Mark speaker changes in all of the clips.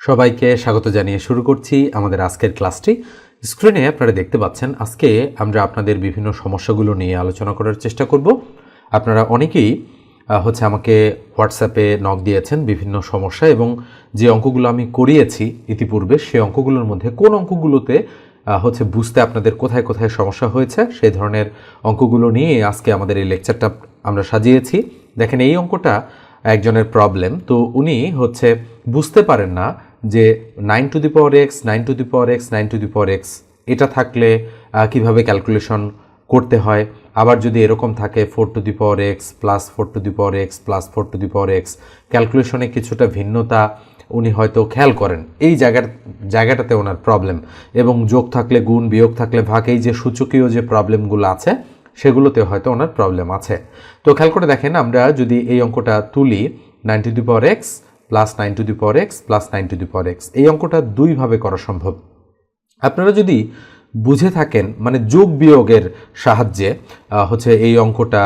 Speaker 1: সবাইকে স্বাগত জানিয়ে শুরু করছি আমাদের আজকের ক্লাসটি। স্ক্রিনে আপনারা দেখতে পাচ্ছেন, আজকে আমরা আপনাদের বিভিন্ন সমস্যাগুলো নিয়ে আলোচনা করার চেষ্টা করব। আপনারা অনেকেই হচ্ছে আমাকে হোয়াটসঅ্যাপে নক দিয়েছেন বিভিন্ন সমস্যা এবং যে অঙ্কগুলো আমি করিয়েছি ইতিপূর্বে, সেই অঙ্কগুলোর মধ্যে কোন অঙ্কগুলোতে হচ্ছে বুঝতে আপনাদের কোথায় কোথায় সমস্যা হয়েছে, সেই ধরনের অঙ্কগুলো নিয়ে আজকে আমাদের এই লেকচারটা আমরা সাজিয়েছি। দেখেন, এই অঙ্কটা একজনের প্রবলেম তো উনি হচ্ছে বুঝতে পারেন না যে nine to the power x nine to the power x nine to the power x এটা থাকলে কীভাবে ক্যালকুলেশন করতে হয়? আবার যদি এরকম থাকে four to the power x plus four to the power x plus four to the power x ক্যালকুলেশনে কিছুটা ভিন্নতা উনি হয়তো খেয়াল করেন। এই জায়গার, জায়গাটাতে ওনার প্রবলেম এবং যোগ থাকলে গুণ, বিয়োগ থাকলে ভাগ, এই যে সূচকীয় যে প্রবলেমগুলো আছে, সেগুলোতে হয়তো ওনার প্রবলেম আছে। তো খেয়াল করে দেখেন, আমরা যদি এই অঙ্কটা তুলি nine to the power x plus nine to the power x plus nine to the power x এই অঙ্কটা দুইভাবে করা সম্ভব। আপনারা যদি বুঝে থাকেন মানে যোগ বিয়োগের সাহায্যে হচ্ছে এই অঙ্কটা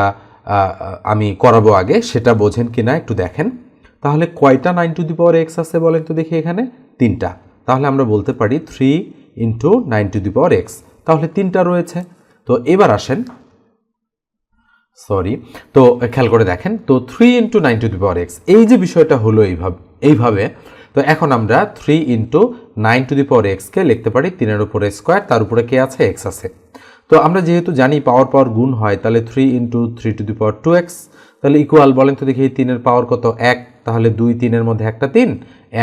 Speaker 1: আমি করাবো আগে, সেটা বোঝেন কি না একটু দেখেন। তাহলে কয়টা nine to the power x আছে বলেন তো দেখি এখানে? তিনটা। তাহলে আমরা বলতে পারি three into nine to the power x তাহলে তিনটা রয়েছে। তো এবার আসেন সরি তো খেয়াল করে দেখেন, তো three into nine to the power x এই যে বিষয়টা হলো এইভাবে এইভাবে, তো এখন আমরা three into nine to the power এক্সকে লিখতে পারি তিনের উপরে স্কোয়ার তার উপরে কে আছে? এক্স আছে। তো আমরা যেহেতু জানি পাওয়ার পাওয়ার গুণ হয়, তাহলে three into three to the power two x তাহলে ইকুয়াল বলেন তো দেখি তিনের পাওয়ার কত? এক, তাহলে দুই তিনের মধ্যে একটা তিন,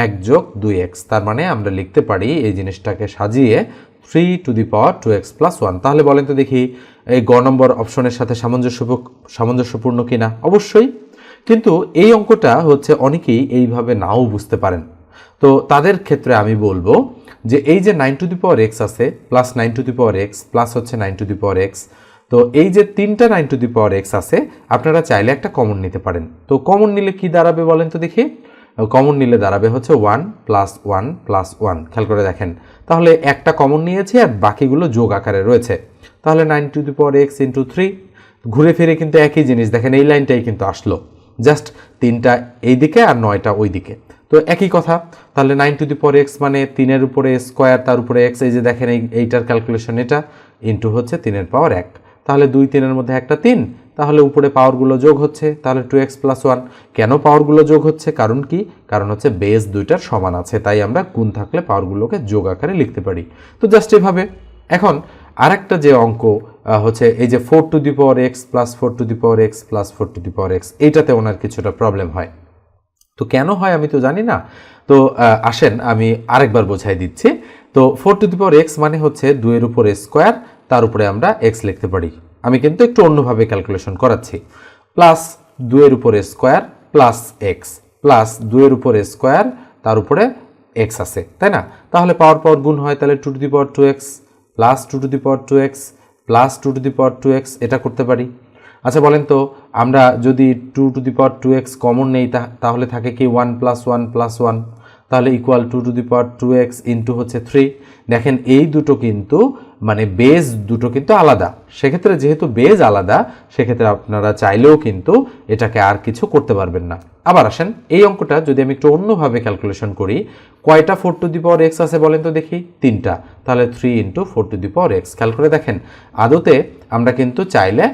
Speaker 1: এক যোগ দুই এক্স তার মানে আমরা লিখতে পারি এই জিনিসটাকে সাজিয়ে three to the power two x plus one তাহলে বলেন তো দেখি এই গ নম্বর অপশনের সাথে সামঞ্জস্য সামঞ্জস্যপূর্ণ কিনা? অবশ্যই। কিন্তু এই অঙ্কটা হচ্ছে অনেকেই এইভাবে নাও বুঝতে পারেন। তো তাদের ক্ষেত্রে আমি বলব যে এই যে nine to the power x আছে, plus nine to the power x, plus হচ্ছে nine to the power x, তো এই যে তিনটা nine to the power x আছে, আপনারা চাইলে একটা কমন নিতে পারেন। তো কমন নিলে কি দাঁড়াবে বলেন তো দেখি? কমন নিলে দাঁড়াবে হচ্ছে one plus one plus one. খেয়াল করে দেখেন। তাহলে একটা কমন নিয়েছি আর বাকিগুলো যোগ আকারে রয়েছে। তাহলে nine to the power x into three ঘুরে ফিরে কিন্তু একই জিনিস, দেখেন এই লাইনটাই কিন্তু আসলো। জাস্ট তিনটা এই দিকে আর নয়টা ওই দিকে তো একই কথা, তাহলে nine to the power x মানে তিনের উপরে স্কোয়ার তার উপরে এক্স এই যে দেখেন এই, এইটার ক্যালকুলেশন এটা ইন্টু হচ্ছে তিনের পাওয়ার এক। তাহলে দুই তিনের মধ্যে একটা তিন, তাহলে উপরে পাওয়ারগুলো যোগ হচ্ছে, তাহলে টু এক্স প্লাস ওয়ান কেন পাওয়ারগুলো যোগ হচ্ছে? কারণ কি? কারণ হচ্ছে বেস দুইটার সমান আছে, তাই আমরা গুণ থাকলে পাওয়ারগুলোকে যোগ আকারে লিখতে পারি। তো জাস্ট এভাবে। এখন আরেকটা যে অঙ্ক হচ্ছে এই যে four to the power x plus four to the power x plus four to the power x এইটাতে ওনার কিছুটা প্রবলেম হয়। তো কেন হয় আমি তো জানি না। তো আসেন, আমি আরেকবার বোঝাই দিচ্ছি। তো four to the power x মানে হচ্ছে দুয়ের উপর স্কোয়ার তার উপরে আমরা এক্স লিখতে পারি। আমি কিন্তু একটু অন্যভাবে ক্যালকুলেশন করাচ্ছি। প্লাস দুয়ের উপরে স্কোয়ার প্লাস এক্স প্লাস দুয়ের উপরে স্কোয়ার তার উপরে এক্স আছে, তাই না? তাহলে পাওয়ার পাওয়ার গুণ হয় তাহলে two to the power two x plus two to the power two x plus two to the power two x এটা করতে পারি। আচ্ছা বলেন তো, আমরা যদি two to the power two x common নেই তাহলে থাকে কি one plus one plus one তাহলে equal two to the power two x into হচ্ছে থ্রি দেখেন, এই দুটো কিন্তু মানে বেজ দুটো কিন্তু আলাদা। সেক্ষেত্রে যেহেতু বেজ আলাদা, সেক্ষেত্রে আপনারা চাইলেও কিন্তু এটাকে আর কিছু করতে পারবেন না। আবার আসেন, এই অঙ্কটা যদি আমি একটু অন্যভাবে ক্যালকুলেশন করি কয়টা four to the power x আছে বলেন তো দেখি? তিনটা। তাহলে three into four to the power x খেয়াল করে দেখেন, আদতে আমরা কিন্তু চাইলে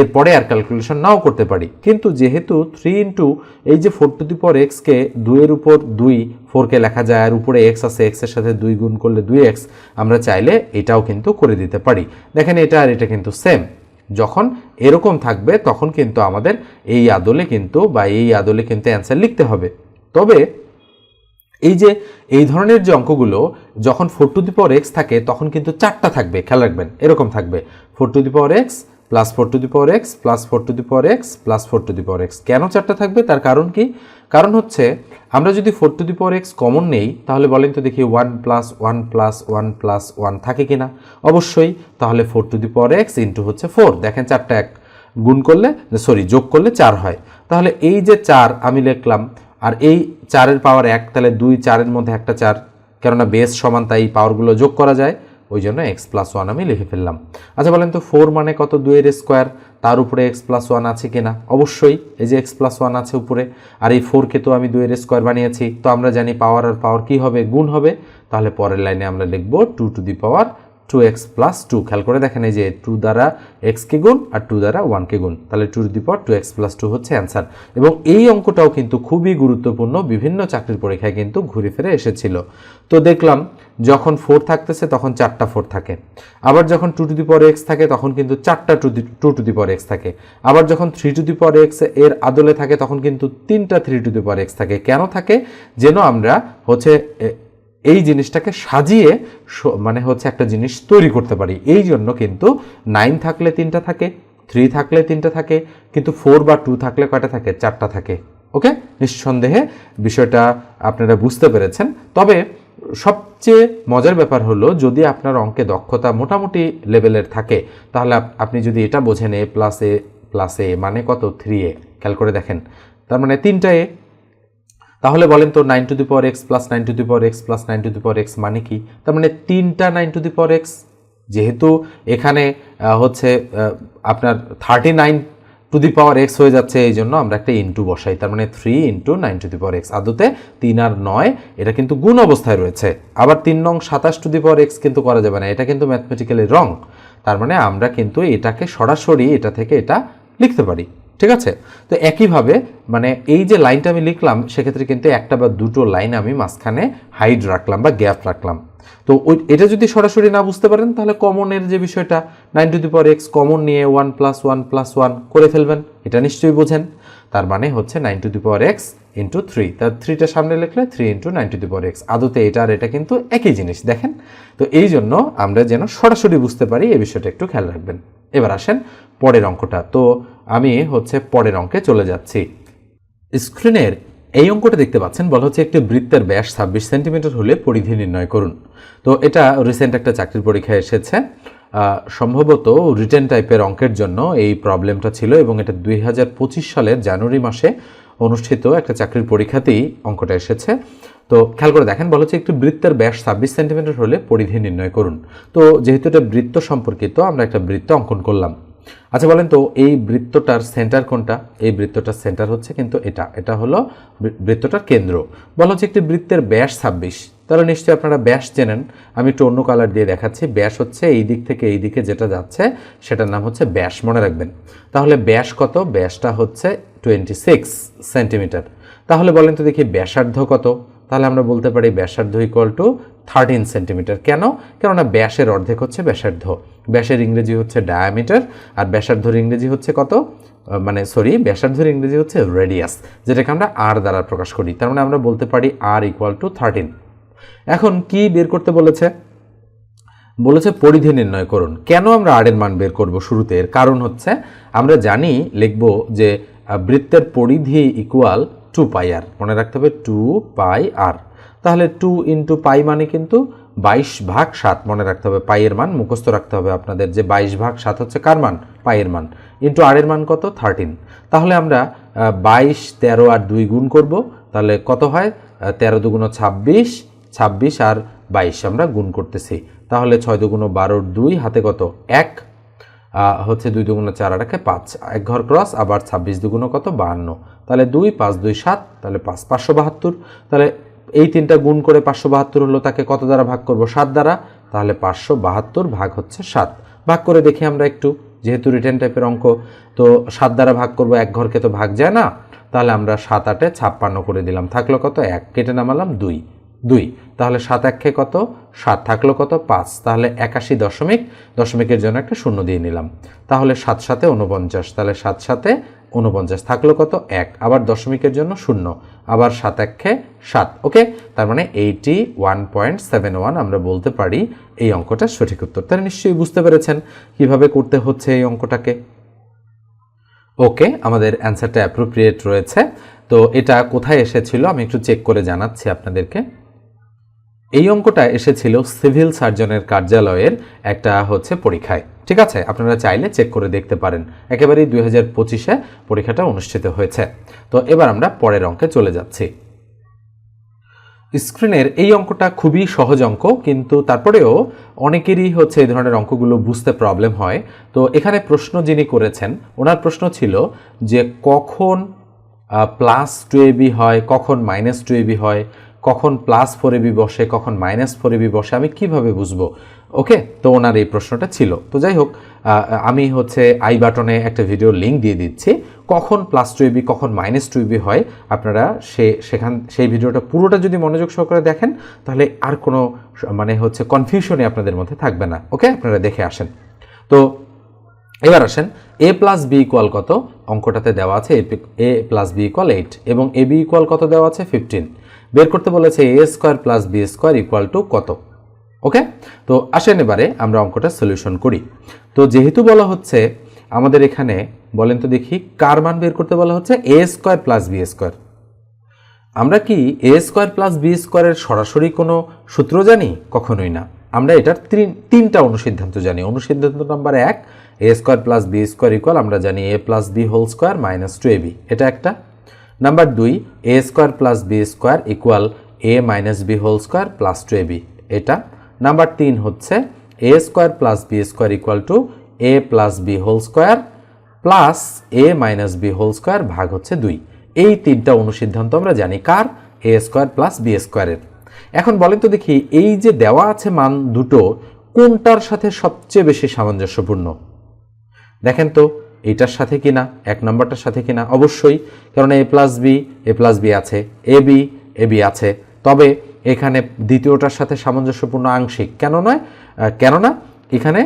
Speaker 1: এরপরে আর ক্যালকুলেশন নাও করতে পারি। কিন্তু যেহেতু থ্রি ইন্টু এই যে ফোর টু দি পাওয়ার এক্সকে দুইয়ের উপর দুই ফোরকে লেখা যায়, আর উপরে এক্স আছে এক্সের সাথে দুই গুণ করলে দুই এক্স আমরা চাইলে এটাও কিন্তু করে দিতে পারি। দেখেন এটা আর এটা কিন্তু সেম যখন এরকম থাকবে, তখন কিন্তু আমাদের এই আদলে কিন্তু বা এই আদলে কিন্তু অ্যান্সার লিখতে হবে। তবে এই যে, এই ধরনের যে অঙ্কগুলো, যখন four to the power x থাকে, তখন কিন্তু চারটা থাকবে, খেয়াল রাখবেন, এরকম থাকবে। Four to the power x plus four to the power x plus four to the power x plus four to the power x কেন চারটা থাকবে? তার কারণ কি? কারণ হচ্ছে, আমরা যদি four to the power x common নেই, তাহলে বলেন তো দেখি one plus one plus one plus one থাকে কিনা অবশ্যই, তাহলে four to the power x into হচ্ছে ফোর দেখেন চারটা এক, গুণ করলে সরি যোগ করলে চার হয়। তাহলে এই যে চার, আমি লিখলাম আর এই চারের পাওয়ার এক, তাহলে দুই চারের মধ্যে একটা চার, কেননা বেস সমান, তাই এই পাওয়ারগুলো যোগ করা যায়। ওই জন্য এক্স প্লাস ওয়ান আমি লিখে ফেললাম। আচ্ছা বলেন তো ফোর মানে কত? দুইয়ের স্কোয়ার তার উপরে এক্স প্লাস ওয়ান আছে কিনা? অবশ্যই, এই যে এক্স প্লাস ওয়ান আছে উপরে, আর এই ফোরকে তো আমি দুইয়ের স্কোয়ার বানিয়েছি। তো আমরা জানি পাওয়ার আর পাওয়ার কি হবে? গুণ হবে। তাহলে পরের লাইনে আমরা লিখব two to the power two x plus two খেয়াল করে দেখেন এই যে টু দ্বারা এক্সকে গুণ আর টু দ্বারা ওয়ানকে গুণ। তাহলে two the power two x plus two হচ্ছে অ্যান্সার এবং এই অঙ্কটাও কিন্তু খুবই গুরুত্বপূর্ণ, বিভিন্ন চাকরির পরীক্ষায় কিন্তু ঘুরে ফিরে এসেছিল। তো দেখলাম, যখন ফোর থাকতেছে তখন চারটা ফোর থাকে। আবার যখন two to the power x থাকে তখন কিন্তু চারটা two two to the power x থাকে। আবার যখন থ্রি টু দি পাওয়ার এক্সের আদলে থাকে তখন কিন্তু তিনটা three to the power x থাকে। কেন থাকে? যেন আমরা হচ্ছে এই জিনিসটাকে সাজিয়ে মানে হচ্ছে একটা জিনিস তৈরি করতে পারি। এই জন্য কিন্তু নাইন থাকলে তিনটা থাকে থ্রি থাকলে তিনটা থাকে, কিন্তু ফোর বা টু থাকলে কয়টা থাকে? চারটা থাকে। ওকে নিঃসন্দেহে বিষয়টা আপনারা বুঝতে পেরেছেন। তবে সবচেয়ে মজার ব্যাপার হলো, যদি আপনার অঙ্কে দক্ষতা মোটামুটি লেভেলের থাকে, তাহলে আপনি যদি এটা বোঝেন এ প্লাস এ প্লাস এ মানে কত? থ্রি এ খেয়াল করে দেখেন। তার মানে তিনটা এ তাহলে বলেন তো nine to the power x plus nine to the power x plus nine to the power x মানে কি? তার মানে তিনটা nine to the power x যেহেতু এখানে হচ্ছে আপনার thirty nine to the power x হয়ে যাচ্ছে, এই জন্য আমরা একটা ইন্টু বসাই। তার মানে three into nine to the power x আদতে তিন আর নয়, এটা কিন্তু গুণ অবস্থায় রয়েছে। আবার তিন নং সাতাশ টু দি পাওয়ার এক্স কিন্তু করা যাবে না, এটা কিন্তু ম্যাথমেটিক্যালি রং তার মানে আমরা কিন্তু এটাকে সরাসরি এটা থেকে এটা লিখতে পারি। ঠিক আছে? তো একইভাবে মানে এই যে লাইনটা আমি লিখলাম, সেক্ষেত্রে কিন্তু একটা বা দুটো লাইন আমি মাঝখানে হাইড রাখলাম বা গ্যাপ রাখলাম। তো ওই এটা যদি সরাসরি না বুঝতে পারেন, তাহলে কমনের যে বিষয়টা nine to the power x common নিয়ে one plus one plus one করে ফেলবেন, এটা নিশ্চয়ই বোঝেন। তার মানে হচ্ছে nine to the power x into three তার থ্রিটা সামনে লিখলে three into nine to the power x আদতে এটা আর এটা কিন্তু একই জিনিস, দেখেন? তো এই জন্য আমরা যেন সরাসরি বুঝতে পারি, এই বিষয়টা একটু খেয়াল রাখবেন। এবার আসেন পরের অঙ্কটা। তো আমি হচ্ছে পরের অঙ্কে চলে যাচ্ছি। স্ক্রিনের এই অঙ্কটা দেখতে পাচ্ছেন, বলা হচ্ছে একটি বৃত্তের ব্যাস ছাব্বিশ সেন্টিমিটার হলে পরিধি নির্ণয় করুন। তো এটা রিসেন্ট একটা চাকরির পরীক্ষায় এসেছে। সম্ভবত রিটেন টাইপের অঙ্কের জন্য এই প্রবলেমটা ছিল এবং এটা দুই হাজার পঁচিশ সালের জানুয়ারি মাসে অনুষ্ঠিত একটা চাকরির পরীক্ষাতেই অঙ্কটা এসেছে। তো খেয়াল করে দেখেন, বলা হচ্ছে একটি বৃত্তের ব্যাস ছাব্বিশ সেন্টিমিটার হলে পরিধি নির্ণয় করুন। তো যেহেতু এটা বৃত্ত সম্পর্কিত, আমরা একটা বৃত্ত অঙ্কন করলাম। আচ্ছা বলেন তো, এই বৃত্তটার সেন্টার কোনটা? এই বৃত্তটার সেন্টার হচ্ছে কিন্তু এটা। এটা হলো বৃত্তটার কেন্দ্র। বলা হচ্ছে একটি বৃত্তের ব্যাস ছাব্বিশ। তাহলে নিশ্চয়ই আপনারা ব্যাস চেনেন। আমি একটু অন্য কালার দিয়ে দেখাচ্ছি। ব্যাস হচ্ছে এই দিক থেকে এই দিকে যেটা যাচ্ছে, সেটার নাম হচ্ছে ব্যাস। মনে রাখবেন। তাহলে ব্যাস কত? ব্যাসটা হচ্ছে টোয়েন্টি সিক্স সেন্টিমিটার। তাহলে বলেন তো দেখি ব্যাসার্ধ কত? তাহলে আমরা বলতে পারি ব্যাসার্ধ ইকুয়াল টু থার্টিন সেন্টিমিটার কেন? কেননা ব্যাসের অর্ধেক হচ্ছে ব্যাসার্ধ। ব্যাসের ইংরেজি হচ্ছে ডায়ামিটার আর ব্যাসার্ধর ইংরেজি হচ্ছে কত? মানে সরি ব্যাসার্ধর ইংরেজি হচ্ছে রেডিয়াস যেটাকে আমরা আর দ্বারা প্রকাশ করি। তার মানে আমরা বলতে পারি আর ইকুয়াল টু থার্টিন এখন কি বের করতে বলেছে? বলেছে পরিধি নির্ণয় করুন। কেন আমরা আর এর মান বের করব শুরুতে? এর কারণ হচ্ছে আমরা জানি, লিখব যে বৃত্তের পরিধি ইকুয়াল টু পাই আর মনে রাখতে হবে টু পাই আর তাহলে টু ইন্টু পাই মানে কিন্তু বাইশ ভাগ সাত, মনে রাখতে হবে পাইয়ের মান, মুখস্থ রাখতে হবে আপনাদের যে বাইশ ভাগ সাত হচ্ছে কার মান? পাইয়ের মান। ইন্টু আর এর মান কত? থার্টিন তাহলে আমরা বাইশ, তেরো আর দুই গুণ করব, তাহলে কত হয়? তেরো দুগুণ ছাব্বিশ ছাব্বিশ আর বাইশ আমরা গুণ করতেছি। তাহলে ছয় দুগুণ বারোর দুই, হাতে কত? এক। হচ্ছে দুই দুগুণ চার আটাকে পাঁচ। এক ঘর ক্রস, আবার ছাব্বিশ দুগুণ কত? বাহান্ন। তাহলে দুই, পাঁচ, দুই, সাত, তাহলে পাঁচ, পাঁচশো বাহাত্তর। তাহলে এই তিনটা গুণ করে পাঁচশো বাহাত্তর হলো তাকে কত দ্বারা ভাগ করব? সাত দ্বারা। তাহলে পাঁচশো বাহাত্তর ভাগ হচ্ছে সাত। ভাগ করে দেখি আমরা একটু, যেহেতু রিটার্ন টাইপের অঙ্ক, তো সাত দ্বারা ভাগ করব, এক ঘরকে তো ভাগ যায় না। তাহলে আমরা সাত আটে ছাপ্পান্ন করে দিলাম। থাকল কত? এক। কেটে নামালাম দুই। দুই। তাহলে সাত একে কত? সাত থাকল কত? পাঁচ। তাহলে একাশি দশমিক, দশমিকের জন্য একটা শূন্য দিয়ে নিলাম। তাহলে সাত সাথে উনপঞ্চাশ তাহলে সাত সাথে উনপঞ্চাশ থাকল কত? এক। আবার দশমিকের জন্য শূন্য। আবার সাত একে সাত। ওকে? তার মানে eighty one point seven one আমরা বলতে পারি এই অঙ্কটা সঠিক উত্তর। তাহলে নিশ্চয়ই বুঝতে পেরেছেন কীভাবে করতে হচ্ছে এই অঙ্কটাকে। ওকে? আমাদের অ্যান্সারটা অ্যাপ্রোপ্রিয়েট রয়েছে। তো এটা কোথায় এসেছিল? আমি একটু চেক করে জানাচ্ছি আপনাদেরকে। এই অঙ্কটা এসেছিল সিভিল সার্জনের কার্যালয়ের একটা হচ্ছে পরীক্ষায়। ঠিক আছে? আপনারা চাইলে চেক করে দেখতে পারেন। একেবারেই দুই হাজার পঁচিশে পরীক্ষাটা অনুষ্ঠিত হয়েছে। তো এবার আমরা পরের অঙ্কে চলে যাচ্ছি। স্ক্রিনের এই অঙ্কটা খুবই সহজ অঙ্ক, কিন্তু তারপরেও অনেকেরই হচ্ছে এই ধরনের অঙ্কগুলো বুঝতে প্রবলেম হয়। তো এখানে প্রশ্ন যিনি করেছেন, ওনার প্রশ্ন ছিল যে কখন প্লাস টু এবি হয়, কখন মাইনাস টু এবি হয়? কখন প্লাস ফোর এবি বসে, কখন মাইনাস ফোর এবি বসে, আমি কীভাবে বুঝব? ওকে, তো ওনার এই প্রশ্নটা ছিল। তো যাই হোক আমি হচ্ছে আই বাটনে একটা ভিডিও লিঙ্ক দিয়ে দিচ্ছি। কখন প্লাস টু এবি কখন মাইনাস টু এবি হয়, আপনারা সে, সেখান, সেই ভিডিওটা পুরোটা যদি মনোযোগ সহকারে দেখেন, তাহলে আর কোনো মানে হচ্ছে কনফিউশনই আপনাদের মধ্যে থাকবে না। ওকে, আপনারা দেখে আসেন। তো, এবার আসেন, এ প্লাস বি ইকুয়াল কত? অঙ্কটাতে দেওয়া আছে A plus B equal eight এবং এ বি ইকুয়াল কত দেওয়া আছে? ফিফটিন বের করতে বলেছে A square plus B square equal to কত? ওকে তো আসেন এবারে আমরা অঙ্কটা সলিউশন করি। তো যেহেতু বলা হচ্ছে, আমাদের এখানে, বলেন তো দেখি, কার মান বের করতে বলা হচ্ছে? A square plus B square আমরা কি এ স্কোয়ার প্লাস বি স্কোয়ারের সরাসরি কোনো সূত্র জানি? কখনোই না। আমরা এটার তিন, তিনটা অনুসিদ্ধান্ত জানি। অনুসিদ্ধান্ত নাম্বার এক A square plus B square equal আমরা জানি A plus B whole square minus two A B এটা একটা। নাম্বার দুই A square plus B square equal A minus B whole square plus two A B এটা। Number তিন হচ্ছে A square plus B square equal to A plus B whole square plus A minus B whole square ভাগ হচ্ছে দুই। এই তিনটা অনুসিদ্ধান্ত আমরা জানি কার? এ স্কোয়ার প্লাস বি স্কোয়ারের এখন বলেন তো দেখি, এই যে দেওয়া আছে মান দুটো, কোনটার সাথে সবচেয়ে বেশি সামঞ্জস্যপূর্ণ? দেখেন তো, এটার সাথে কিনা, এক নম্বরটার সাথে কিনা? অবশ্যই কারণ A plus B A plus B আছে। এ বি এ বি আছে। তবে এখানে দ্বিতীয়টার সাথে সামঞ্জস্যপূর্ণ আংশিক। কেন নয়? কেননা এখানে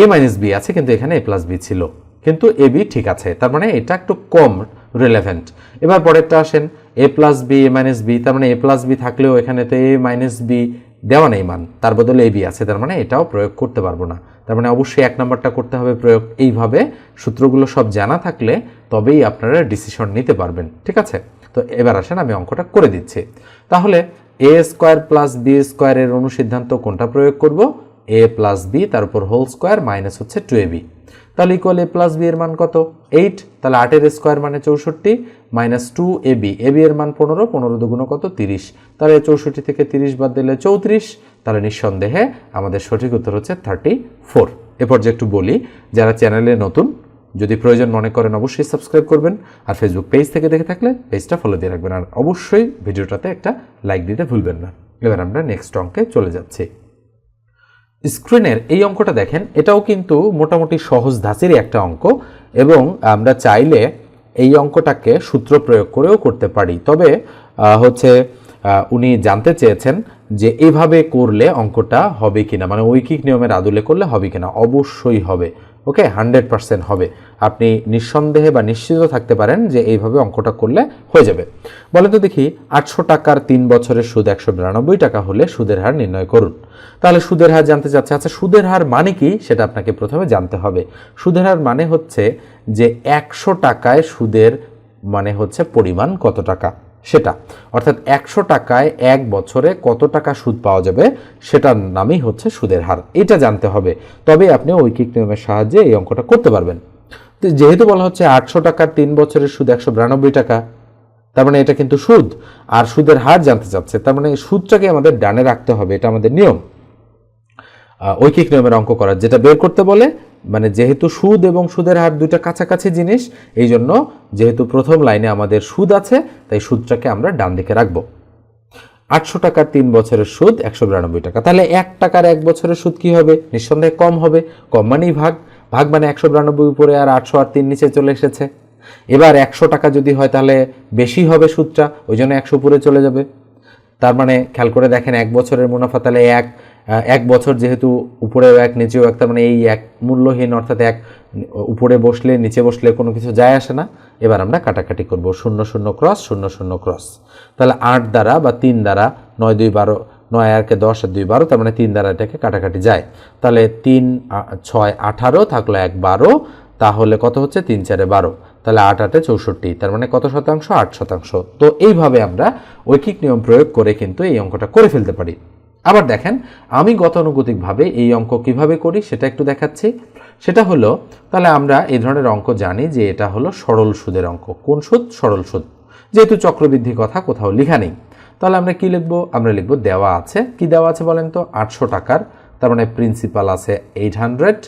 Speaker 1: এ মাইনাস বি আছে, কিন্তু এখানে এ প্লাস বি ছিল। কিন্তু এ বি ঠিক আছে। তার মানে এটা একটু কম রিলেভেন্ট এবার পরেরটা আসেন। A plus B A minus B তার মানে এ প্লাস বি থাকলেও এখানে তো এ মাইনাস বি দেওয়া নেই মান। তার বদলে এ বি আছে, তার মানে এটাও প্রয়োগ করতে পারব না। তার মানে অবশ্যই এক নম্বরটা করতে হবে প্রয়োগ এইভাবে। সূত্রগুলো সব জানা থাকলে তবেই আপনারা ডিসিশন নিতে পারবেন, ঠিক আছে? তো এবার আসেন আমি অঙ্কটা করে দিচ্ছি। তাহলে এ স্কোয়ার প্লাস বি স্কোয়ারের অনুসিদ্ধান্ত কোনটা প্রয়োগ করব? এ প্লাস বি তার উপর হোল স্কোয়ার মাইনাস হচ্ছে টু এ বি তাহলে ইকুয়াল এ প্লাস বি এর মান কত? এইট তাহলে আটের স্কোয়ার মানে চৌষট্টি minus two A B A B এর মান পনেরো পনেরো দুগুণ কত? তিরিশ। তাহলে চৌষট্টি থেকে তিরিশ বাদ দিলে চৌত্রিশ, তাহলে নিঃসন্দেহে আমাদের সঠিক উত্তর হচ্ছে থার্টি ফোর এ পর্যায়ে একটু বলি, যারা চ্যানেলে নতুন, যদি প্রয়োজন মনে করেন অবশ্যই সাবস্ক্রাইব করবেন, আর ফেসবুক পেজ থেকে দেখে থাকলে পেজটা ফলো দিয়ে রাখবেন। আর অবশ্যই ভিডিওটাতে একটা লাইক দিতে ভুলবেন না। এবার আমরা নেক্সট অঙ্কে চলে যাচ্ছি। স্ক্রিনের এই অঙ্কটা দেখেন, এটাও কিন্তু মোটামুটি সহজ ধাঁচেরই একটা অঙ্ক এবং আমরা চাইলে এই অঙ্কটাকে সূত্র প্রয়োগ করেও করতে পারি। তবে হচ্ছে উনি জানতে চেয়েছেন যে এভাবে করলে অঙ্কটা হবে কিনা মানে ঐকিক নিয়মের আদলে করলে হবে কিনা, অবশ্যই হবে। ওকে, হান্ড্রেড পার্সেন্ট হবে। আপনি নিঃসন্দেহে বা নিশ্চিত থাকতে পারেন যে এইভাবে অঙ্কটা করলে হয়ে যাবে। বলে তো দেখি, আটশো টাকার তিন বছরের সুদ একশো বিরানব্বই টাকা হলে সুদের হার নির্ণয় করুন। তাহলে সুদের হার জানতে চাচ্ছে। আচ্ছা সুদের হার মানে কি সেটা আপনাকে প্রথমে জানতে হবে। সুদের হার মানে হচ্ছে যে একশো টাকায় সুদের মানে হচ্ছে পরিমাণ কত টাকা। সেটা। অর্থাৎ একশো টাকায় এক বছরে কত টাকা সুদ পাওয়া যাবে সেটার নামই হচ্ছে সুদের হার। এটা জানতে হবে। তবে আপনি ঐকিক নিয়মের সাহায্যে এই অঙ্কটা করতে পারবেন। যেহেতু বলা হচ্ছে আটশো টাকার তিন বছরের সুদ একশো বিরানব্বই টাকা, তার মানে এটা কিন্তু সুদ। আর সুদের হার জানতে চাচ্ছে, তার মানে সুদটাকে আমাদের ডানে রাখতে হবে, এটা আমাদের নিয়ম। ঐকিক নিয়মের অঙ্ক করার, যেটা বের করতে বলে মানে যেহেতু সুদ এবং সুদের হার দুইটা কাছাকাছি জিনিস এই জন্য যেহেতু প্রথম লাইনে আমাদের সুদ আছে, তাই সুদটাকে আমরা ডান দিকে রাখব। আটশো টাকার তিন বছরের সুদ, একশো বিরানব্বই টাকা। তাহলে এক টাকার এক বছরের সুদ কি হবে? নিঃসন্দেহে কম হবে। কম মানেই ভাগ। ভাগ মানে একশো বিরানব্বই উপরে আর আটশো আর তিন নিচে চলে এসেছে। এবার একশো টাকা যদি হয়, তাহলে বেশি হবে সুদটা, ওই জন্য একশো উপরে চলে যাবে। তার মানে খেয়াল করে দেখেন, এক বছরের মুনাফা তাহলে এক এক বছর যেহেতু উপরেও এক, নিচেও এক, তার মানে এই এক মূল্যহীন অর্থাৎ এক, উপরে বসলে, নিচে বসলে কোনো কিছু যায় আসে না। এবার আমরা কাটাকাটি করব। শূন্য শূন্য, ক্রস, শূন্য শূন্য, ক্রস। তাহলে আট দ্বারা বা তিন দ্বারা নয়, দুই, বারো, নয় আরকে দশ, আর দুই, বারো, তার মানে তিন দ্বারা এটাকে কাটাকাটি যায়। তাহলে তিন ছয়, আঠারো থাকল এক, বারো, তাহলে কত হচ্ছে? তিন, চারে বারো। তাহলে আট, আটে চৌষট্টি, তার মানে কত শতাংশ? আট শতাংশ। তো এইভাবে আমরা ঐকিক নিয়ম প্রয়োগ করে কিন্তু এই অঙ্কটা করে ফেলতে পারি। আবার দেখেন, আমি গতানুগতিকভাবে এই অঙ্ক কীভাবে করি সেটা একটু দেখাচ্ছি। সেটা হলো, তাহলে আমরা এই ধরনের অঙ্ক জানি যে এটা হলো সরল সুদের অঙ্ক। কোন সুদ? সরল সুদ। যেহেতু চক্রবৃদ্ধি কথা কোথাও লেখা নেই। তাহলে আমরা কি লিখব? আমরা লিখব দেওয়া আছে। কি দেওয়া আছে বলেন তো? আটশো টাকার। তার মানে প্রিন্সিপাল আছে এইট হান্ড্রেড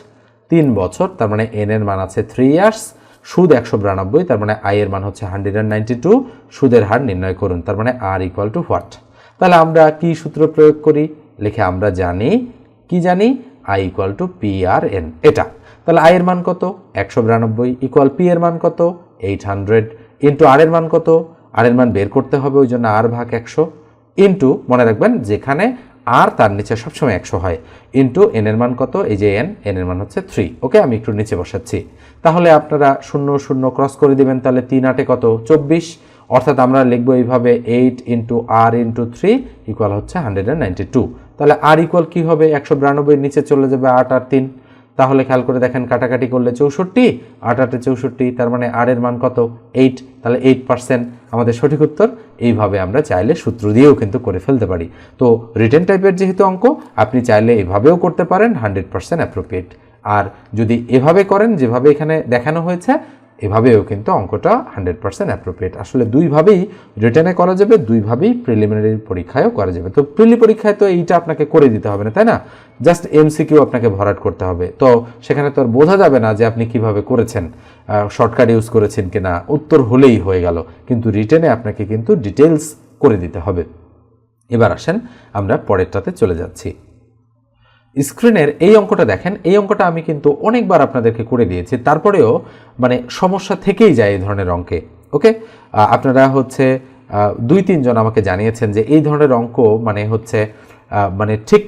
Speaker 1: তিন বছর, তার মানে এন এর মান আছে থ্রি ইয়ার্স সুদ একশো বিরানব্বই, তার মানে আই এর মান হচ্ছে হান্ড্রেড অ্যান্ড নাইনটি টু সুদের হার নির্ণয় করুন, তার মানে আর ইকুয়াল টু হোয়াট তাহলে আমরা কি সূত্র প্রয়োগ করি? লিখে আমরা জানি, কি জানি? I equal to P R N এটা। তাহলে আই এর মান কত? একশো বিরানব্বই। ইকুয়াল পি এর মান কত? এইট হান্ড্রেড ইন্টু আর এর মান কত? আর এর মান বের করতে হবে, ওই জন্য আর ভাগ একশো। ইন্টু মনে রাখবেন, যেখানে আর তার নিচে সবসময় একশো হয়। ইন্টু এন এর মান কত? এই যে এন এন এর মান হচ্ছে থ্রি ওকে, আমি একটু নিচে বসাচ্ছি। তাহলে আপনারা শূন্য শূন্য ক্রস করে দিবেন, তাহলে তিন আটে কত? চব্বিশ। অর্থাৎ আমরা লিখব এইভাবে eight into R into three equal হচ্ছে হান্ড্রেড অ্যান্ড নাইনটি টু তাহলে আর ইকুয়াল কী হবে? একশো বিরানব্বই নিচে চলে যাবে আট আর তিন। তাহলে খেয়াল করে দেখেন, কাটাকাটি করলে চৌষট্টি, আট আটে চৌষট্টি, তার মানে আর এর মান কত? এইট তাহলে এইট পার্সেন্ট আমাদের সঠিক উত্তর, এইভাবে আমরা চাইলে সূত্র দিয়েও কিন্তু করে ফেলতে পারি। তো রিটেন টাইপের যেহেতু অঙ্ক, আপনি চাইলে এভাবেও করতে পারেন হান্ড্রেড পার্সেন্ট অ্যাপ্রোপ্রিয়েট আর যদি এভাবে করেন, যেভাবে এখানে দেখানো হয়েছে এভাবেও কিন্তু অঙ্কটা হান্ড্রেড পার্সেন্ট অ্যাপ্রোপ্রিয়েট আসলে দুইভাবেই রিটার্নে করা যাবে, দুইভাবেই প্রিলিমিনারি পরীক্ষায়ও করা যাবে। তো প্রিলি পরীক্ষায় তো এইটা আপনাকে করে দিতে হবে না, তাই না? জাস্ট এমসিকিউ আপনাকে ভরাট করতে হবে। তো সেখানে তো আর বোঝা যাবে না যে আপনি কীভাবে করেছেন শর্টকাট ইউজ করেছেন কিনা, উত্তর হলেই হয়ে গেল। কিন্তু রিটেনে আপনাকে কিন্তু ডিটেলস করে দিতে হবে। এবার আসেন আমরা পরেরটাতে চলে যাচ্ছি। স্ক্রিনের এই অঙ্কটা দেখেন, এই অঙ্কটা আমি কিন্তু অনেকবার আপনাদেরকে করে দিয়েছি। তারপরেও মানে সমস্যা থেকেই যায় এই ধরনের অঙ্কে, ওকে? আপনারা হচ্ছে দুই তিনজন আমাকে জানিয়েছেন যে এই ধরনের অঙ্ক মানে হচ্ছে মানে ঠিক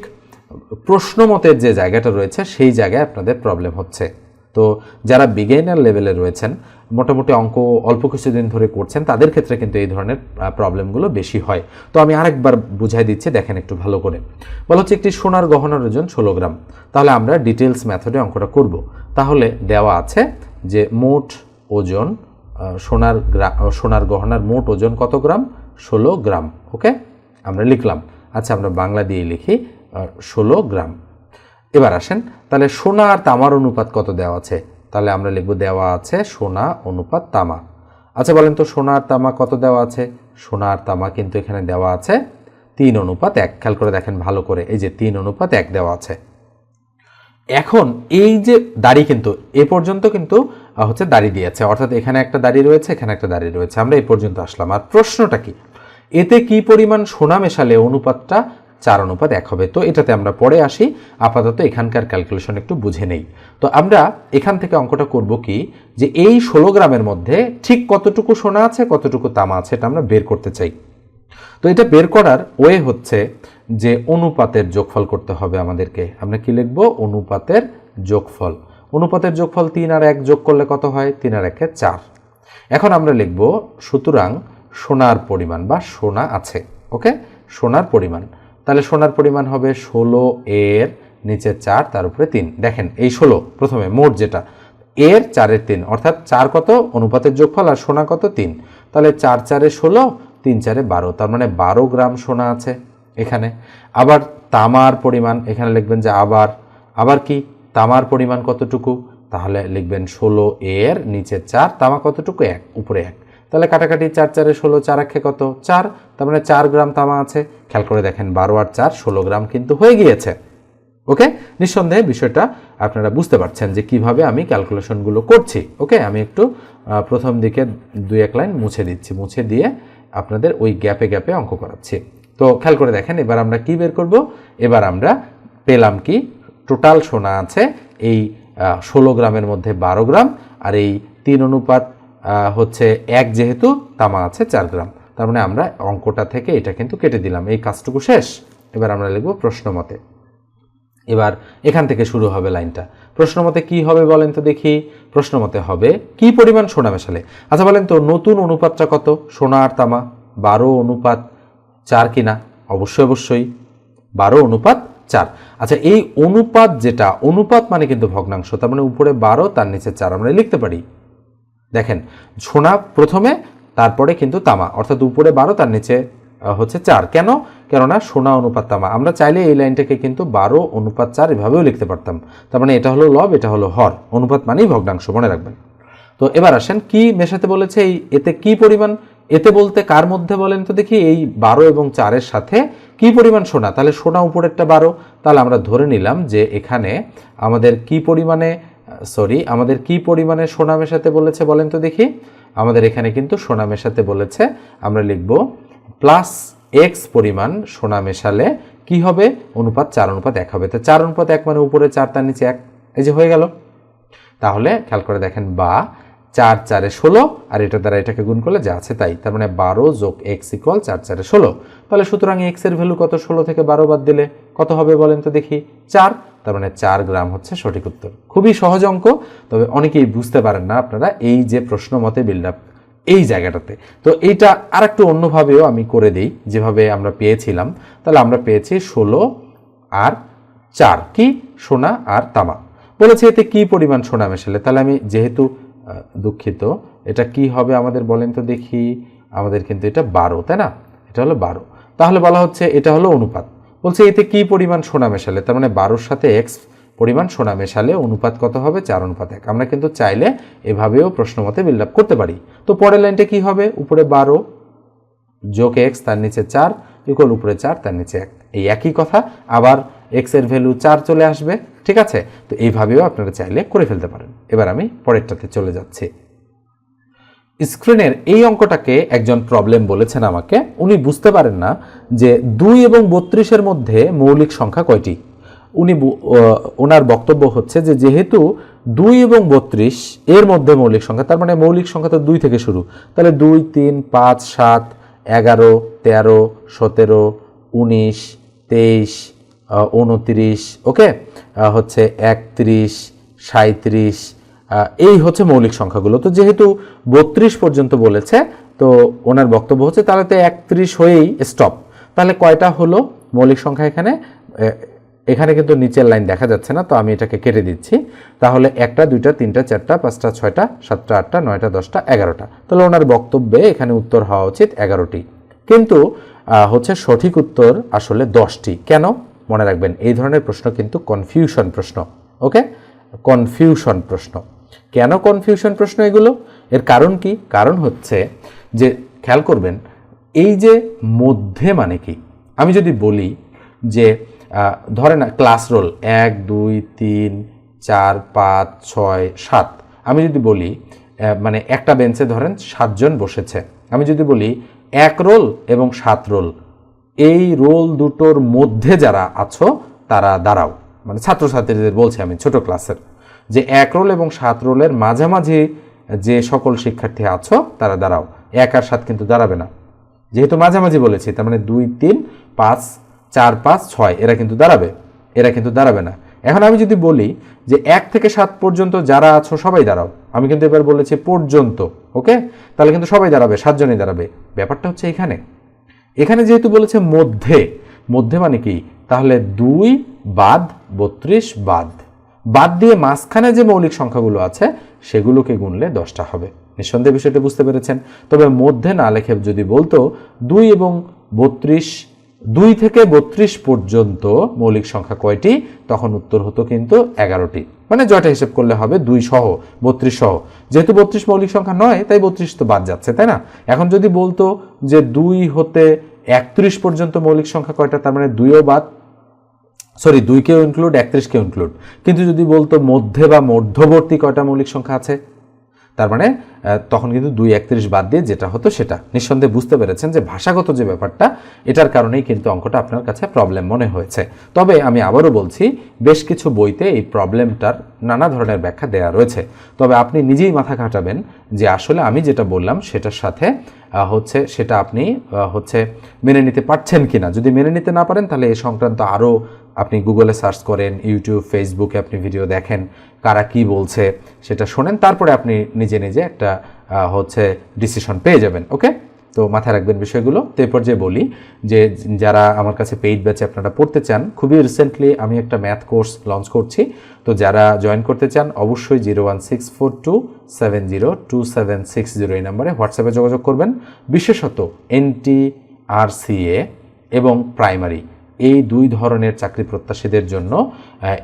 Speaker 1: প্রশ্নমতের যে জায়গাটা রয়েছে, সেই জায়গায় আপনাদের প্রবলেম হচ্ছে। তো যারা বিগেনার লেভেলে রয়েছেন, মোটামুটি অঙ্ক অল্প কিছুদিন ধরে করছেন, তাদের ক্ষেত্রে কিন্তু এই ধরনের প্রবলেমগুলো বেশি হয়। তো আমি আরেকবার বুঝাই দিচ্ছি, দেখেন একটু ভালো করে। বলা হচ্ছে একটি সোনার গহনার ওজন ষোলো গ্রাম। তাহলে আমরা ডিটেলস মেথডে অঙ্কটা করব। তাহলে দেওয়া আছে যে মোট ওজন সোনার গ্রা- সোনার গহনার মোট ওজন কত গ্রাম? ষোলো গ্রাম। ওকে? আমরা লিখলাম। আচ্ছা আমরা বাংলা দিয়ে লিখি ষোলো গ্রাম। এবার আসেন, তাহলে সোনা আর তামার অনুপাত কত দেওয়া আছে? তাহলে আমরা লিখব দেওয়া আছে সোনা অনুপাত তামা। আচ্ছা বলেন তো সোনা আর তামা কত দেওয়া আছে? সোনা আর তামা কিন্তু এখানে দেওয়া আছে তিন অনুপাত এক। খেয়াল করে দেখেন ভালো করে, এই যে তিন অনুপাত এক দেওয়া আছে। এখন এই যে দাড়ি কিন্তু, এ পর্যন্ত কিন্তু হচ্ছে দাড়ি দিয়েছে। অর্থাৎ এখানে একটা দাড়ি রয়েছে, এখানে একটা দাড়ি রয়েছে। আমরা এই পর্যন্ত আসলাম। আর প্রশ্নটা কি? এতে কি পরিমাণ সোনা মেশালে অনুপাতটা চার অনুপাত এক হবে। তো এটাতে আমরা পরে আসি। আপাতত এখানকার ক্যালকুলেশন একটু বুঝে নেই। তো আমরা এখান থেকে অঙ্কটা করব কি, যে এই ষোলো গ্রামের মধ্যে ঠিক কতটুকু সোনা আছে, কতটুকু তামা আছে, এটা আমরা বের করতে চাই। তো এটা বের করার ওয়ে হচ্ছে যে অনুপাতের যোগফল করতে হবে আমাদেরকে। আমরা কি লিখব? অনুপাতের যোগফল। অনুপাতের যোগফল তিন আর এক যোগ করলে কত হয়? তিন আর একে চার। এখন আমরা লিখব, সুতরাং সোনার পরিমাণ বা সোনা আছে, ওকে? সোনার পরিমাণ। তাহলে সোনার পরিমাণ হবে ষোলো এর নিচে চার, তার উপরে তিন। দেখেন, এই ষোলো প্রথমে, মোট যেটা, এর চারের তিন, অর্থাৎ চার কত? অনুপাতের যোগফল আর সোনা কত? তিন। তাহলে চার চারে ষোলো, তিন চারে বারো, তার মানে বারো গ্রাম সোনা আছে এখানে। আবার তামার পরিমাণ, এখানে লিখবেন যে আবার আবার কি? তামার পরিমাণ কতটুকু? তাহলে লিখবেন ষোলো এর নিচে চার, তামা কতটুকু? এক, উপরে এক। তাহলে কাটাকাটি চার চারে ষোলো, চার একে কত? চার। তার মানে চার গ্রাম তামা আছে। খেয়াল করে দেখেন, বারো আর চার, ষোলো গ্রাম কিন্তু হয়ে গিয়েছে। ওকে? নিঃসন্দেহে বিষয়টা আপনারা বুঝতে পারছেন যে কীভাবে আমি ক্যালকুলেশনগুলো করছি। ওকে? আমি একটু প্রথম দিকে দুই এক লাইন মুছে দিচ্ছি। মুছে দিয়ে আপনাদের ওই গ্যাপে গ্যাপে অঙ্ক করাচ্ছি। তো খেয়াল করে দেখেন, এবার আমরা কি বের করব? এবার আমরা পেলাম কি? টোটাল সোনা আছে এই ষোলো গ্রামের মধ্যে বারো গ্রাম আর এই তিন অনুপাত হচ্ছে এক যেহেতু, তামা আছে চার গ্রাম। তার মানে আমরা অঙ্কটা থেকে এটা কিন্তু কেটে দিলাম। এই কাজটুকু শেষ। এবার আমরা লিখব প্রশ্ন মতে। এবার এখান থেকে শুরু হবে লাইনটা। প্রশ্ন মতে কি হবে বলেন তো দেখি। প্রশ্ন মতে হবে, কি পরিমাণ সোনা মেশালে? আচ্ছা বলেন তো, নতুন অনুপাতটা কত? সোনা আর তামা, বারো অনুপাত চার কিনা অবশ্যই অবশ্যই। বারো অনুপাত চার। আচ্ছা এই অনুপাত যেটা, অনুপাত মানে কিন্তু ভগ্নাংশ। তার মানে উপরে বারো, তার নিচে চার। আমরা লিখতে পারি। দেখেন সোনা প্রথমে, তারপরে কিন্তু তামা। অর্থাৎ উপরে বারো, তার নিচে হচ্ছে চার। কেন? কেননা সোনা অনুপাত তামা। আমরা চাইলে এই লাইনটাকে কিন্তু বারো অনুপাত চার এভাবেও লিখতে পারতাম। তার মানে এটা হলো লব, এটা হলো হর। অনুপাত মানেই ভগ্নাংশ, মনে রাখবেন। তো এবার আসেন, কি মেশাতে বলেছে? এই এতে কি পরিমাণ? এতে বলতে কার মধ্যে বলেন তো দেখি, এই বারো এবং চারের সাথে কি পরিমাণ সোনা? তাহলে সোনা উপরেরটা বারো। তাহলে আমরা ধরে নিলাম যে এখানে আমাদের কি পরিমাণে সরি, আমাদের কি পরিমাণে সোনা মেশাতে বলেছে বলেন তো দেখি? আমাদের এখানে কিন্তু সোনা মেশাতে বলেছে, আমরা লিখব প্লাস এক্স পরিমাণ সোনা মেশালে কি হবে? অনুপাত চার, অনুপাত এক হবে। তো চার, অনুপাত এক মানে উপরে চার, তার নিচে এক। এই যে হয়ে গেল। তাহলে খেয়াল করে দেখেন বা চার চারে ষোলো, আর এটা দ্বারা এটাকে গুণ করলে যা আছে তাই। তার মানে বারো যোগ এক্স ইকুয়াল চার চারে ষোলো। তাহলে সুতরাং এক্সের ভ্যালু কত? ষোলো থেকে বারো বাদ দিলে কত হবে বলেন তো দেখি? চার। তার মানে চার গ্রাম হচ্ছে সঠিক উত্তর। খুবই সহজ অঙ্ক, তবে অনেকেই বুঝতে পারেন না আপনারা এই যে প্রশ্ন মতে বিল্ড আপ এই জায়গাটাতে। তো এইটা আর একটু অন্যভাবেও আমি করে দিই, যেভাবে আমরা পেয়েছিলাম। তাহলে আমরা পেয়েছি ষোলো আর চার। কি? সোনা আর তামা। বলেছে এতে কি পরিমাণ সোনা মেশালে? তাহলে আমি যেহেতু দুঃখিত। এটা কি হবে আমাদের বলেন তো দেখি। আমাদের কিন্তু এটা বারো, তাই না? এটা হলো বারো। তাহলে বলা হচ্ছে এটা হলো অনুপাত। বলছে এতে কি পরিমাণ সোনা মেশালে? তার মানে বারোর সাথে এক্স পরিমাণ সোনা মেশালে অনুপাত কত হবে? চার অনুপাত এক। আমরা কিন্তু চাইলে এভাবেও প্রশ্ন মতে বিল্ড আপ করতে পারি। তো পরের লাইনটা কি হবে? উপরে বারো যোগ এক্স তার নিচে চার ইকুয়াল উপরে চার, তার নিচে এক। এই একই কথা, আবার এক্সের ভ্যালু চার চলে আসবে, ঠিক আছে? তো এইভাবেও আপনারা চাইলে করে ফেলতে পারেন। এবার আমি পরেরটাতে চলে যাচ্ছি। স্ক্রিনের এই অঙ্কটাকে একজন প্রবলেম বলেছেন আমাকে, উনি বুঝতে পারেন না যে দুই এবং বত্রিশের মধ্যে মৌলিক সংখ্যা কয়টি? উনি ওনার বক্তব্য হচ্ছে যে যেহেতু দুই এবং বত্রিশ এর মধ্যে মৌলিক সংখ্যা, তার মানে মৌলিক সংখ্যা তো দুই থেকে শুরু। তাহলে দুই, তিন, পাঁচ, সাত, এগারো, তেরো, সতেরো, উনিশ তেইশ উনত্রিশ, ওকে? হচ্ছে একত্রিশ সাঁত্রিশ এই হচ্ছে মৌলিক সংখ্যাগুলো। তো যেহেতু বত্রিশ পর্যন্ত বলেছে, তো ওনার বক্তব্য হচ্ছে তাহলে তো একত্রিশ হয়েই স্টপ তাহলে কয়টা হলো মৌলিক সংখ্যা এখানে? এখানে কিন্তু নিচের লাইন দেখা যাচ্ছে না, তো আমি এটাকে কেটে দিচ্ছি। তাহলে একটা, দুইটা, তিনটা, চারটা, পাঁচটা, ছয়টা, সাতটা, আটটা, নয়টা, দশটা, এগারোটা। তাহলে ওনার বক্তব্যে এখানে উত্তর হওয়া উচিত এগারোটি। কিন্তু হচ্ছে সঠিক উত্তর আসলে দশটি। কেন? মনে রাখবেন, এই ধরনের প্রশ্ন কিন্তু কনফিউশন প্রশ্ন ওকে কনফিউশন প্রশ্ন। কেন কনফিউশন প্রশ্ন এগুলো? এর কারণ কি? কারণ হচ্ছে যে, খেয়াল করবেন, এই যে মধ্যে মানে কি? আমি যদি বলি যে ধরে না ক্লাস রোল এক, দুই, তিন, চার, পাঁচ, ছয়, সাত। আমি যদি বলি মানে একটা বেঞ্চে ধরেন সাতজন বসেছে। আমি যদি বলি এক রোল এবং সাত রোল। এই রোল দুটোর মধ্যে যারা আছো, তারা দাঁড়াও। মানে ছাত্রছাত্রীদের বলছি আমি, ছোট ক্লাসের। যে এক রোল এবং সাত রোলের মাঝামাঝি যে সকল শিক্ষার্থী আছো, তারা দাঁড়াও। এক আর সাত কিন্তু দাঁড়াবে না। যেহেতু মাঝামাঝি বলেছি, তার মানে দুই, তিন, পাঁচ, চার, পাঁচ, ছয়, এরা কিন্তু দাঁড়াবে। এরা কিন্তু দাঁড়াবে না। এখন আমি যদি বলি যে এক থেকে সাত পর্যন্ত যারা আছো, সবাই দাঁড়াও। আমি কিন্তু এবার বলেছি পর্যন্ত, ওকে? তাহলে কিন্তু সবাই দাঁড়াবে, সাতজনই দাঁড়াবে। ব্যাপারটা হচ্ছে এখানে। এখানে যেহেতু বলেছে মধ্যে মধ্যে মানে কি? তাহলে দুই বাদ, বত্রিশ বাদ। বাদ দিয়ে মাঝখানে যে মৌলিক সংখ্যাগুলো আছে, সেগুলোকে গুনলে দশটা হবে। নিঃসন্দেহে বিষয়টা বুঝতে পেরেছেন। তবে মধ্যে না লেখে যদি বলতো, দুই এবং বত্রিশ দুই থেকে বত্রিশ পর্যন্ত মৌলিক সংখ্যা কয়টি? তখন উত্তর হতো কিন্তু এগারোটি। মানে জয়টা হিসেব করলে হবে দুই সহ, বত্রিশ সহ। যেহেতু বত্রিশ মৌলিক সংখ্যা নয়, তাই বত্রিশ তো বাদ যাচ্ছে, তাই না? এখন যদি বলতো যে দুই হতে একত্রিশ পর্যন্ত মৌলিক সংখ্যা কয়টা, তার মানে দুইও বাদ, সরি, দুইকেও ইনক্লুড একত্রিশকেও ইনক্লুড কিন্তু যদি বলতো মধ্যে বা মধ্যবর্তী কয়টা মৌলিক সংখ্যা আছে, তার মানে তখন কিন্তু দুই একত্রিশ বাদ দিয়ে যেটা হতো সেটা। নিঃসন্দেহে বুঝতে পেরেছেন যে ভাষাগত যে ব্যাপারটা, এটার কারণেই কিন্তু অঙ্কটা আপনার কাছে প্রবলেম মনে হয়েছে। তবে আমি আবারও বলছি, বেশ কিছু বইতে এই প্রবলেমটার নানা ধরনের ব্যাখ্যা দেওয়া রয়েছে। তবে আপনি নিজেই মাথা খাটাবেন যে আসলে আমি যেটা বললাম সেটার সাথে হচ্ছে সেটা আপনি হচ্ছে মেনে নিতে পারছেন কি না যদি মেনে নিতে না পারেন, তাহলে এ সংক্রান্ত আরও আপনি গুগলে সার্চ করেন, ইউটিউব, ফেসবুকে আপনি ভিডিও দেখেন, কারা কি বলছে সেটা শোনেন, তারপরে আপনি নিজে নিজে একটা হচ্ছে ডিসিশন পেয়ে যাবেন, ওকে? তো মাথায় রাখবেন বিষয়গুলো। তো এ পর্যায়ে বলি যে যারা আমার কাছে পেইড ব্যাচে আপনারা পড়তে চান, খুবই রিসেন্টলি আমি একটা ম্যাথ কোর্স লঞ্চ করছি। তো যারা জয়েন করতে চান, অবশ্যই zero one six four two seven zero two seven six zero এই নাম্বারে হোয়াটসঅ্যাপে যোগাযোগ করবেন। বিশেষত এনটি আর এবং প্রাইমারি এই দুই ধরনের চাকরি প্রত্যাশীদের জন্য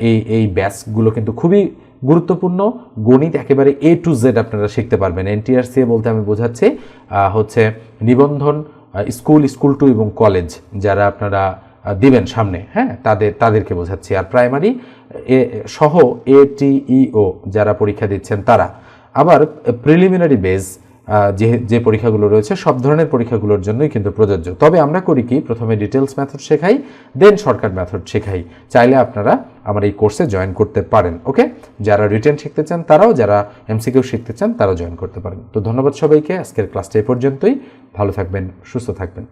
Speaker 1: এই এই ব্যাচগুলো কিন্তু খুবই গুরুত্বপূর্ণ গণিত একেবারে এ টু জেড আপনারা শিখতে পারবেন। এনটিআরসি বলতে আমি বোঝাচ্ছি হচ্ছে নিবন্ধন স্কুল স্কুল টু এবং কলেজ যারা আপনারা দিবেন সামনে হ্যাঁ তাদের, তাদেরকে বোঝাচ্ছি। আর প্রাইমারি, এ, সহ এটিইও যারা পরীক্ষা দিচ্ছেন তারা। আবার প্রিলিমিনারি বেজ যে যে পরীক্ষাগুলো রয়েছে, সব ধরনের পরীক্ষাগুলোর জন্যই কিন্তু প্রযোজ্য। তবে আমরা করি কি, প্রথমে ডিটেলস মেথড শেখাই দেন শর্টকাট মেথড শেখাই। চাইলে আপনারা আমার এই কোর্সে জয়েন করতে পারেন ওকে যারা রিটেন শিখতে চান, তারাও যারা এমসিকিউ শিখতে চান, তারাও জয়েন করতে পারেন। তো ধন্যবাদ সবাইকে, আজকের ক্লাসটা এ পর্যন্তই। ভালো থাকবেন, সুস্থ থাকবেন।